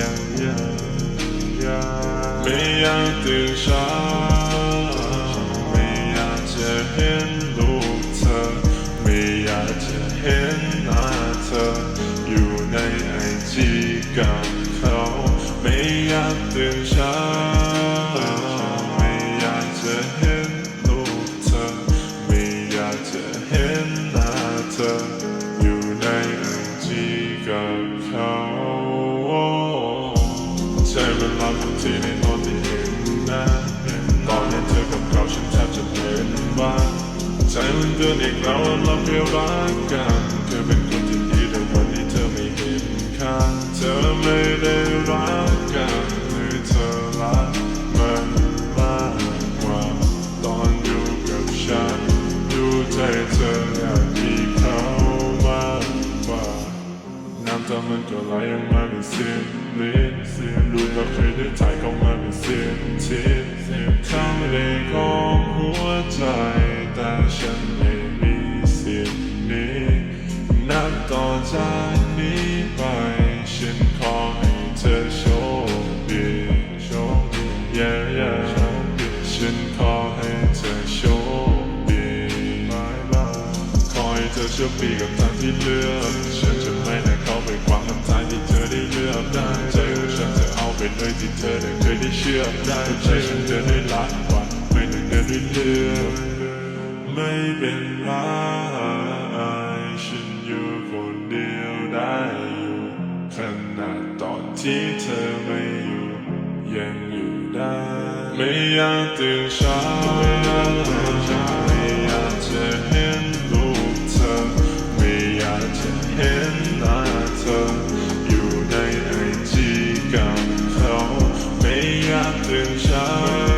ยังยังยังไม่อยากตื่นเช้าไม่อยากจะเห็นลูกเธอ ไม่อยากจะเห็นหน้าเธอ อยู่ในไอจีกับเขา ไม่อยากตื่นเช้า เวลาบางทีในนอนที่เห็นหนะตอนนี้เธอกับเขาฉันแทบจะเป็นบ้าใจมันเตือนอีกแล้วว่าเราเพียงรักกันเธอเป็นคนที่ดีแต่วันนี้เธอไม่เห็นค่าเธอไม่ได้รักกันหรือเธอรักมันมากกว่าตอนอยู่กับฉันดูใจเธออยาก น้ำมันก็ไหลออกมาเป็นเสียงลิ้นเสียงดูก็เคยได้ถ่ายเข้ามาเป็นเสียงทิศเสียงข้างในของหัวใจแต่ฉันไม่มีเสียงนี้นับต่อจากนี้ไปฉันขอให้เธอโชคดีโชคดี yeah yeah ฉันขอให้เธอโชคดีบายบายขอให้เธอโชคดีกับทางที่เลือกฉัน ได้ใจของฉันจะเอาไปเลยที่เธอได้เคยได้เชื่อได้ใจฉันเดินได้ล้านกว่าไม่ต้องเดินด้วยเลือกไม่เป็นไรฉันอยู่คนเดียวได้อยู่ขนาดตอนที่เธอไม่อยู่ยังอยู่ได้ ไม่อยากตื่นเช้า อ